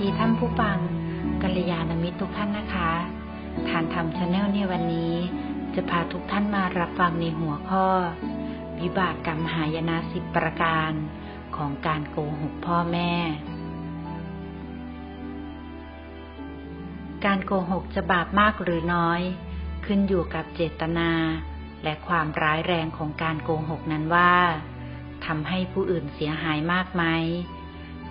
ดีท่านผู้ฟังกัลยาณมิตรทุกท่านนะคะฐานธรรมชาแนลในวันนี้ จะพาทุกท่านมารับฟังในหัวข้อ วิบากกรรมหายนะสิบประการของการโกหกพ่อแม่ การโกหกจะบาปมากหรือน้อย ขึ้นอยู่กับเจตนา และความร้ายแรงของการโกหกนั้นว่าทำให้ผู้อื่นเสียหายมากไหม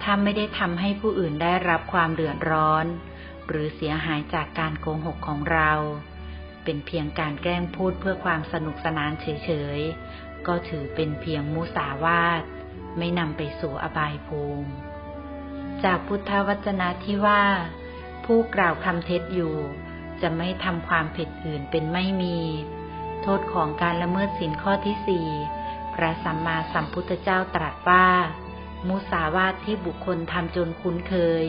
ถ้าไม่ได้ทำให้ผู้อื่นได้รับความเดือดร้อน หรือเสียหายจากการโกหกของเรา เป็นเพียงการแกล้งพูดเพื่อความสนุกสนานเฉยๆ ก็ถือเป็นเพียงมุสาวาท ไม่นำไปสู่อบายภูมิ จากพุทธวจนะที่ว่า ผู้กล่าวคำเท็จอยู่ จะไม่ทำความผิดอื่นเป็นไม่มี โทษของการละเมิดสินข้อที่สี่พระสัมมาสัมพุทธเจ้าตรัสว่า มุสาวาทที่บุคคลทำจนคุ้นเคย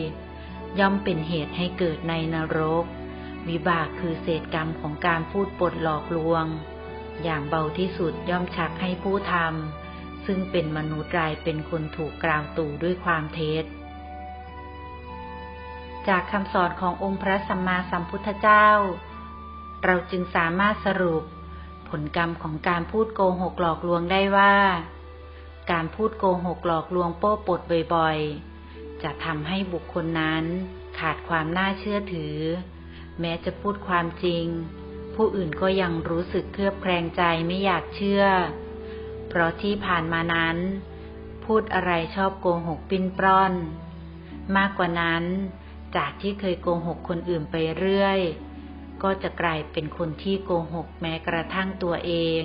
ย่อมเป็นเหตุให้เกิดในนรก วิบากคือเศษกรรมของการพูดปดหลอกลวง อย่างเบาที่สุดย่อมชักให้ผู้ทำซึ่งเป็นมนุษย์รายเป็นคนถูกกล่าวตู่ด้วยความเท็จ จากคำสอนขององค์พระสัมมาสัมพุทธเจ้า เราจึงสามารถสรุปผลกรรมของการพูดโกหกหลอกลวงได้ว่า การพูดโกหกหลอกลวงโป้ปดบ่อยๆ จะทำให้บุคคลนั้นขาดความน่าเชื่อถือ แม้จะพูดความจริง ผู้อื่นก็ยังรู้สึกเคลือบแคลงใจไม่อยากเชื่อ เพราะที่ผ่านมานั้น พูดอะไรชอบโกหกปิ้นปล้อน มากกว่านั้น จากที่เคยโกหกคนอื่นไปเรื่อย ก็จะกลายเป็นคนที่โกหกแม้กระทั่งตัวเอง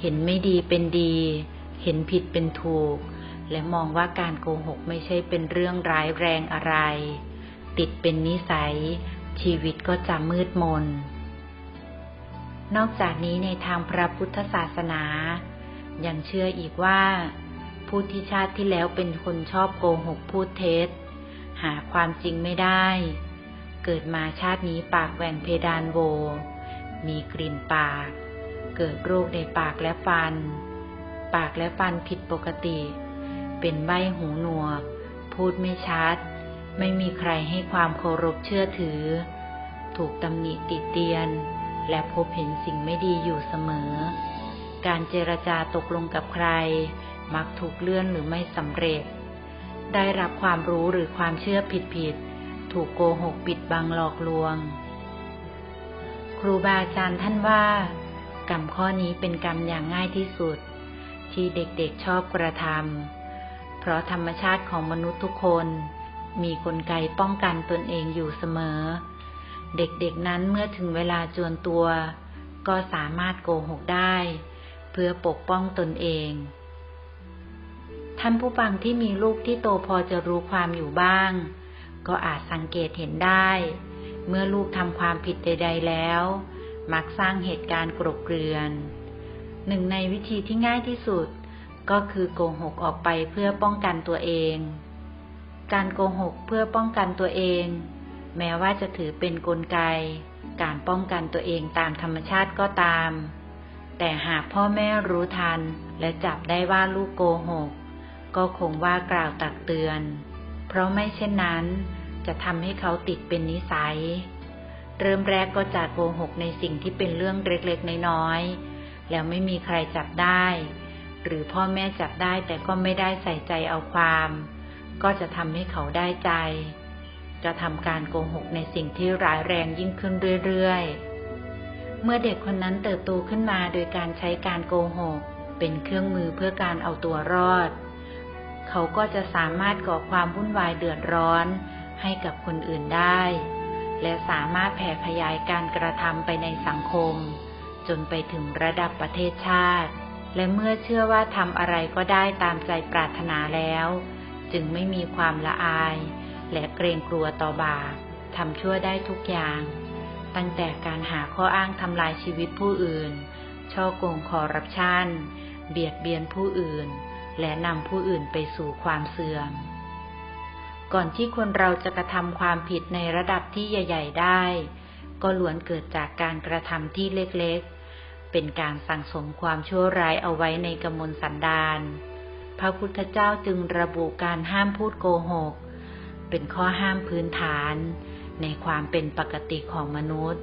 เห็นไม่ดีเป็นดี เห็นผิดเป็นถูก และมองว่าการโกหกไม่ใช่เป็นเรื่องร้ายแรงอะไร ติดเป็นนิสัย ชีวิตก็จะมืดมน นอกจากนี้ในทางพระพุทธศาสนา ยังเชื่ออีกว่า ผู้ที่ชาติที่แล้วเป็นคนชอบโกหกพูดเท็จ หาความจริงไม่ได้ เกิดมาชาตินี้ปากแหว่งเพดานโว มีกลิ่นปาก เกิดโรคในปากและฟัน ปากและฟันผิดปกติ เป็นใบหูหนวก พูดไม่ชัด ไม่มีใครให้ความเคารพเชื่อถือ ถูกตำหนิติเตียน และพบเห็นสิ่งไม่ดีอยู่เสมอ การเจรจาตกลงกับใคร มักถูกเลื่อนหรือไม่สำเร็จ ได้รับความรู้หรือความเชื่อผิดผิดถูกโกหกปิดบังหลอกลวง ครูบาอาจารย์ท่านว่ากรรมข้อนี้เป็นกรรมอย่างง่ายที่สุด ที่เด็กๆชอบกระทำ เพราะธรรมชาติของมนุษย์ทุกคน มีกลไกป้องกันตนเองอยู่เสมอ เด็กๆนั้นเมื่อถึงเวลาจวนตัว ก็สามารถโกหกได้ เพื่อปกป้องตนเอง ท่านผู้ฟังที่มีลูกที่โตพอจะรู้ความอยู่บ้าง ก็อาจสังเกตเห็นได้ เมื่อลูกทำความผิดใด ๆแล้ว มักสร้างเหตุการณ์กรบเกลื่อน หนึ่งในวิธีที่ง่ายที่สุด ก็คือโกหกออกไปเพื่อป้องกันตัวเอง การโกหกเพื่อป้องกันตัวเอง แม้ว่าจะถือเป็นนกลไก การป้องกันตัวเองตามธรรมชาติก็ตาม แต่หากพ่อแม่รู้ทันและจับได้ว่าลูกโกหก ก็คงว่ากล่าวตักเตือน เพราะไม่เช่นนั้น จะทำให้เขาติดเป็นนิสัย เริ่มแรกก็จะโกหกในสิ่งที่เป็นเรื่องเล็กๆน้อยๆ แล้วไม่มีใครจับได้ หรือพ่อแม่จับได้แต่ก็ไม่ได้ใส่ใจเอาความ ก็จะทำให้เขาได้ใจ จะทำการโกหกในสิ่งที่ร้ายแรงยิ่งขึ้นเรื่อยๆ เมื่อเด็กคนนั้นเติบโตขึ้นมาโดยการใช้การโกหก เป็นเครื่องมือเพื่อการเอาตัวรอด เขาก็จะสามารถก่อความวุ่นวายเดือดร้อนให้กับคนอื่นได้ และสามารถแผ่ขยายการกระทำไปในสังคม จนไปถึงระดับประเทศชาติ และเมื่อเชื่อว่าทำอะไรก็ได้ตามใจปรารถนาแล้ว จึงไม่มีความละอาย และเกรงกลัวต่อบาปทำชั่วได้ทุกอย่าง ตั้งแต่การหาข้ออ้างทำลายชีวิตผู้อื่น ช่อโกงคอร์รัปชัน เบียดเบียนผู้อื่น และนำผู้อื่นไปสู่ความเสื่อม ก่อนที่คนเราจะกระทำความผิดในระดับที่ใหญ่ ๆ ได้ ก็ล้วนเกิดจากการกระทำที่เล็ก เป็นการสั่งสมความชั่วร้ายเอาไว้ในกมลสันดานพระพุทธเจ้าจึงระบุการห้ามพูดโกหก เป็นข้อห้ามพื้นฐานในความเป็นปกติของมนุษย์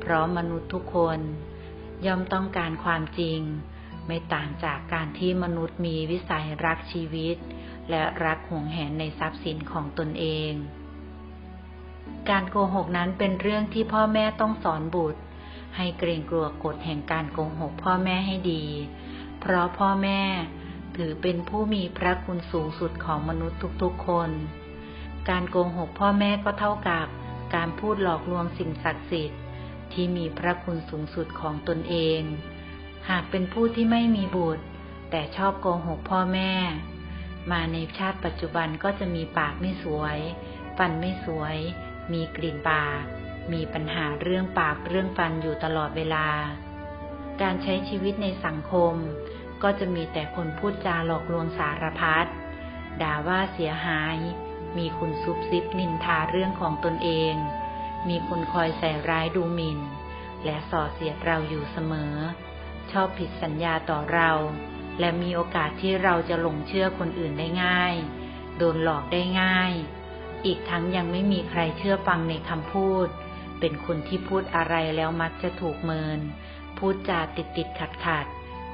เพราะมนุษย์ทุกคนย่อมต้องการความจริง ไม่ต่างจากการที่มนุษย์มีวิสัยรักชีวิต และรักห่วงแหนในทรัพย์สินของตนเอง การโกหกนั้นเป็นเรื่องที่พ่อแม่ต้องสอนบุตร ให้เกรงกลัวกฎแห่งการโกหกพ่อแม่ให้ดี เพราะพ่อแม่ถือเป็นผู้มีพระคุณสูงสุดของมนุษย์ทุกๆคน การโกหกพ่อแม่ก็เท่ากับการพูดหลอกลวงสิ่งศักดิ์สิทธิ์ ที่มีพระคุณสูงสุดของตนเอง หากเป็นผู้ที่ไม่มีบุตร แต่ชอบโกหกพ่อแม่ มาในชาติปัจจุบันก็จะมีปากไม่สวย ฟันไม่สวย มีกลิ่นปาก มีปัญหาเรื่องปากเรื่องฟันอยู่ตลอดเวลา การใช้ชีวิตในสังคม ก็จะมีแต่คนพูดจาหลอกลวงสารพัด ด่าว่าเสียหาย มีคนซุบซิบนินทาเรื่องของตนเอง มีคนคอยใส่ร้ายดูหมิน่น และส่อเสียดเราอยู่เสมอ ชอบผิดสัญญาต่อเรา และมีโอกาสที่เราจะหลงเชื่อคนอื่นได้ง่าย โดนหลอกได้ง่าย อีกทั้งยังไม่มีใครเชื่อฟังในคำพูด เป็นคนที่พูดอะไรแล้วมักจะถูกเมิน พูดจาติดติดขัดขัด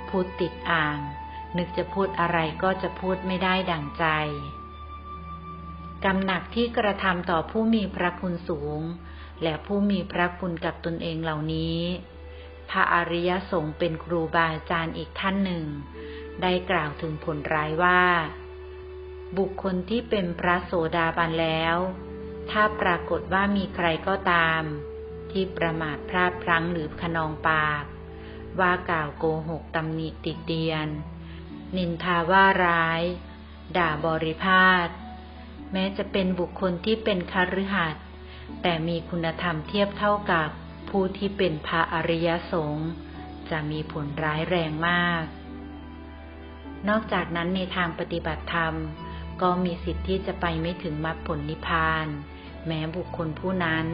พูดติดอ่าง นึกจะพูดอะไรก็จะพูดไม่ได้ดั่งใจ กรรมหนักที่กระทำต่อผู้มีพระคุณสูง และผู้มีพระคุณกับตนเองเหล่านี้ พระอริยสงฆ์เป็นครูบาอาจารย์อีกท่านหนึ่ง ได้กล่าวถึงผลร้ายว่า บุคคลที่เป็นพระโสดาบันแล้ว ถ้าปรากฏว่ามีใครก็ตาม ที่ประมาทพลาดพลั้งหรือขนองปาก ว่ากล่าวโกหกตำหนิติดเตียน นินทาว่าร้าย ด่าบริพาทแม้จะเป็นบุคคลที่เป็นคาฤหัสถ์แต่มีคุณธรรมเทียบเท่ากับผู้ที่เป็นพระอริยสงฆ์จะมีผลร้ายแรงมาก นอกจากนั้นในทางปฏิบัติธรรม ก็มีสิทธิ์ที่จะไปไม่ถึงมรรคผลนิพพาน แม้บุคคลผู้นั้น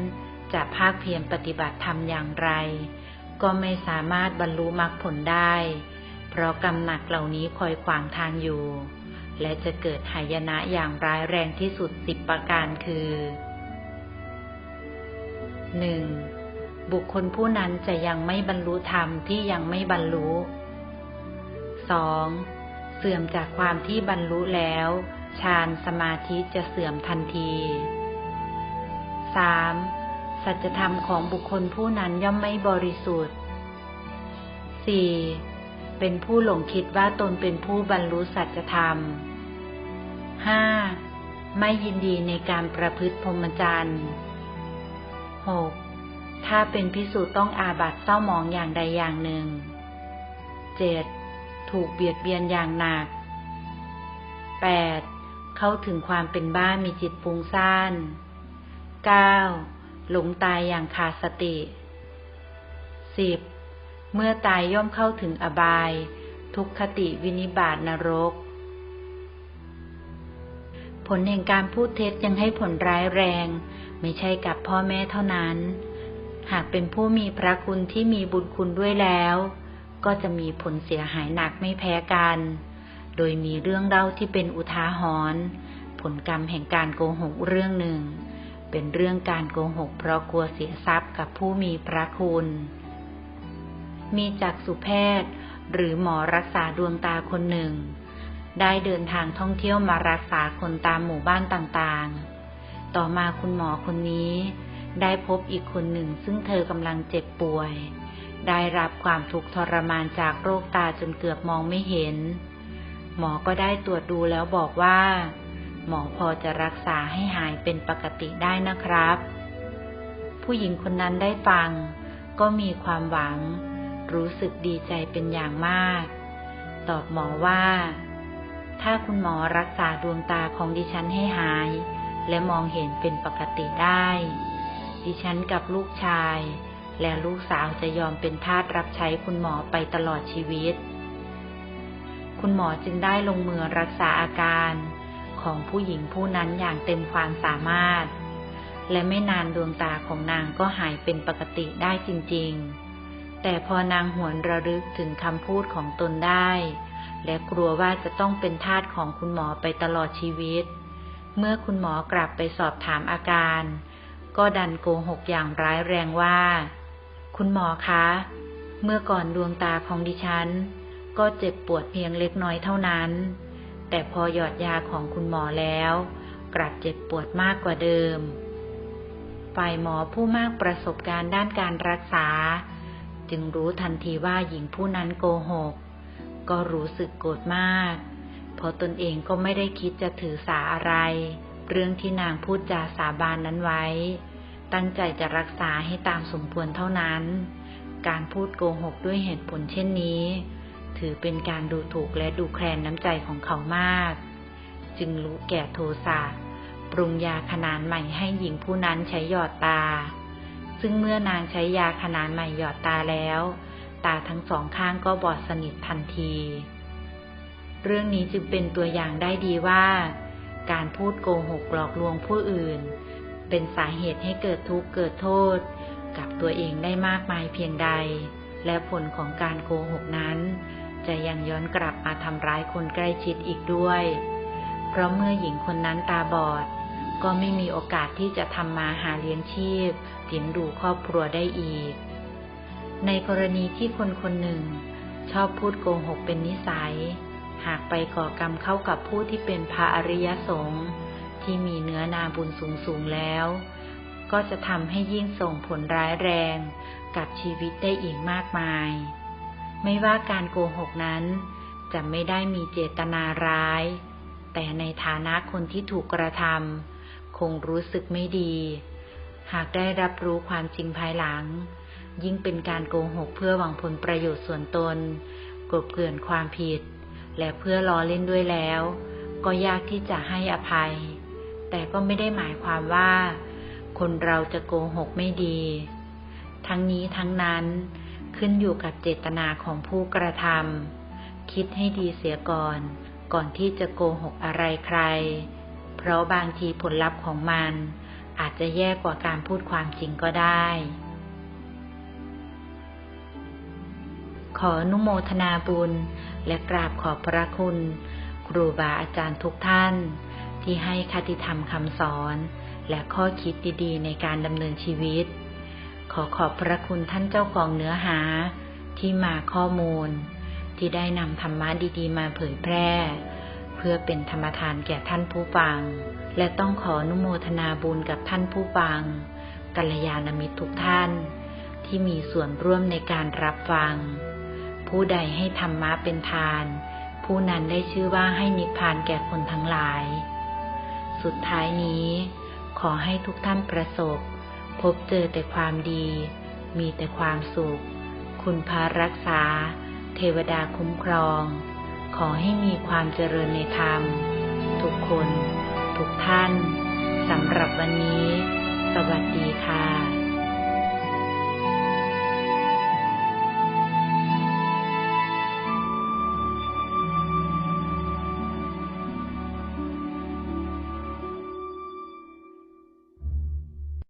จะภาคเพียรปฏิบัติธรรมอย่างไร ก็ไม่สามารถบรรลุมรรคผลได้ เพราะกรรมหนักเหล่านี้คอยขวางทางอยู่ และจะเกิดหายนะอย่างร้ายแรงที่สุดสิบประการคือหนึ่งบุคคลผู้นั้นจะยังไม่บรรลุธรรมที่ยังไม่บรรลุสองเสื่อมจากความที่บรรลุแล้วฌานสมาธิจะเสื่อมทันที สามสัจธรรมของบุคคลผู้นั้นย่อมไม่บริสุทธิ์สี่เป็นผู้หลงคิดว่าตนเป็นผู้บรรลุสัจธรรมห้าไม่ยินดีในการประพฤติพรหมจรรย์หกถ้าเป็นพิสูจน์ต้องอาบัตเศร้าหมองอย่างใดอย่างหนึ่งเจ็ดถูกเบียดเบียนอย่างหนักแปดเข้าถึงความเป็นบ้ามีจิตฟุ้งซ่าน เก้าหลงตายอย่างขาดสติสิบเมื่อตายย่อมเข้าถึงอบาย ทุกขติวินิบาตนรก ผลแห่งการพูดเท็จยังให้ผลร้ายแรง ไม่ใช่กับพ่อแม่เท่านั้น หากเป็นผู้มีพระคุณที่มีบุญคุณด้วยแล้ว ก็จะมีผลเสียหายหนักไม่แพ้กัน โดยมีเรื่องเล่าที่เป็นอุทาหรณ์ผลกรรมแห่งการโกหกเรื่องหนึ่ง เป็นเรื่องการโกหกเพราะกลัวเสียทรัพย์กับผู้มีพระคุณ มีจักษุแพทย์ หรือหมอรักษาดวงตาคนหนึ่ง ได้เดินทางท่องเที่ยวมารักษาคนตามหมู่บ้านต่างๆ ต่อมาคุณหมอคนนี้ ได้พบอีกคนหนึ่งซึ่งเธอกำลังเจ็บป่วย ได้รับความทุกข์ทรมานจากโรคตาจนเกือบมองไม่เห็น หมอก็ได้ตรวจดูแล้วบอกว่า หมอพอจะรักษาให้หายเป็นปกติได้นะครับ ผู้หญิงคนนั้นได้ฟัง ก็มีความหวัง รู้สึกดีใจเป็นอย่างมาก ตอบหมอว่า ถ้าคุณหมอรักษาดวงตาของดิฉันให้หาย และมองเห็นเป็นปกติได้ ดิฉันกับลูกชาย และลูกสาวจะยอมเป็นทาสรับใช้คุณหมอไปตลอดชีวิต คุณหมอจึงได้ลงมือรักษาอาการ ของผู้หญิงผู้นั้นอย่างเต็มความสามารถ และไม่นานดวงตาของนางก็หายเป็นปกติได้จริง ๆ แต่พอนางหวนระลึกถึงคำพูดของตนได้ และกลัวว่าจะต้องเป็นทาสของคุณหมอไปตลอดชีวิต เมื่อคุณหมอกลับไปสอบถามอาการ ก็ดันโกหกอย่างร้ายแรงว่า คุณหมอคะ เมื่อก่อนดวงตาของดิฉัน ก็เจ็บปวดเพียงเล็กน้อยเท่านั้น แต่พอหยอดยาของคุณหมอแล้ว กลับเจ็บปวดมากกว่าเดิม ฝ่ายหมอผู้มากประสบการณ์ด้านการรักษา จึงรู้ทันทีว่าหญิงผู้นั้นโกหก ก็รู้สึกโกรธมาก เพราะตนเองก็ไม่ได้คิดจะถือสาอะไร เรื่องที่นางพูดจาสาบานนั้นไว้ ตั้งใจจะรักษาให้ตามสมควรเท่านั้น การพูดโกหกด้วยเหตุผลเช่นนี้ ถือเป็นการดูถูกและดูแคลนน้ำใจของเขามาก จึงรู้แก่โทสะปรุงยาขนานใหม่ให้หญิงผู้นั้นใช้หยอดตา ซึ่งเมื่อนางใช้ยาขนานใหม่หยอดตาแล้ว ตาทั้งสองข้างก็บอดสนิททันที เรื่องนี้จึงเป็นตัวอย่างได้ดีว่า การพูดโกหกหลอกลวงผู้อื่น เป็นสาเหตุให้เกิดทุกข์เกิดโทษ กับตัวเองได้มากมายเพียงใด และผลของการโกหกนั้น จะยังย้อนกลับมาทำร้ายคนใกล้ชิดอีกด้วย เพราะเมื่อหญิงคนนั้นตาบอด ก็ไม่มีโอกาสที่จะทำมาหาเลี้ยงชีพเลี้ยงดูครอบครัวได้อีก ในกรณีที่คนคนหนึ่ง ชอบพูดโกหกเป็นนิสัย หากไปก่อกรรมเข้ากับผู้ที่เป็นพระอริยสงฆ์ที่มีเนื้อนาบุญสูงสูงแล้ว ก็จะทำให้ยิ่งส่งผลร้ายแรงกับชีวิตได้อีกมากมาย ไม่ว่าการโกหกนั้น จะไม่ได้มีเจตนาร้าย แต่ในฐานะคนที่ถูกกระทำคงรู้สึกไม่ดี หากได้รับรู้ความจริงภายหลัง ยิ่งเป็นการโกหกเพื่อหวังผลประโยชน์ส่วนตน กลบเกลื่อนความผิด และเพื่อล้อเล่นด้วยแล้ว ก็ยากที่จะให้อภัย แต่ก็ไม่ได้หมายความว่า คนเราจะโกหกไม่ดี ทั้งนี้ทั้งนั้น ขึ้นอยู่กับเจตนาของผู้กระทำคิดให้ดีเสียก่อน ก่อนที่จะโกหกอะไรใคร เพราะบางทีผลลัพธ์ของมัน อาจจะแย่กว่าการพูดความจริงก็ได้ ขออนุโมทนาบุญ และกราบขอบพระคุณ ครูบาอาจารย์ทุกท่าน ที่ให้คติธรรมคำสอน และข้อคิดดีๆ ในการดำเนินชีวิต ขอขอบพระคุณท่านเจ้าของเนื้อหา ที่มาข้อมูล ที่ได้นำธรรมะดีๆ มาเผยแพร่ เพื่อเป็นธรรมทานแก่ท่านผู้ฟัง และต้องขออนุโมทนาบุญกับท่านผู้ฟัง กัลยาณมิตรทุกท่าน ที่มีส่วนร่วมในการรับฟัง ผู้ใดให้ธรรมะเป็นทาน ผู้นั้นได้ชื่อว่าให้นิพพานแก่คนทั้งหลาย สุดท้ายนี้ ขอให้ทุกท่านประสบ พบเจอแต่ความดี มีแต่ความสุข คุณพารักษา เทวดาคุ้มครอง ขอให้มีความเจริญในธรรม ทุกคน ทุกท่าน สำหรับวันนี้ สวัสดีค่ะ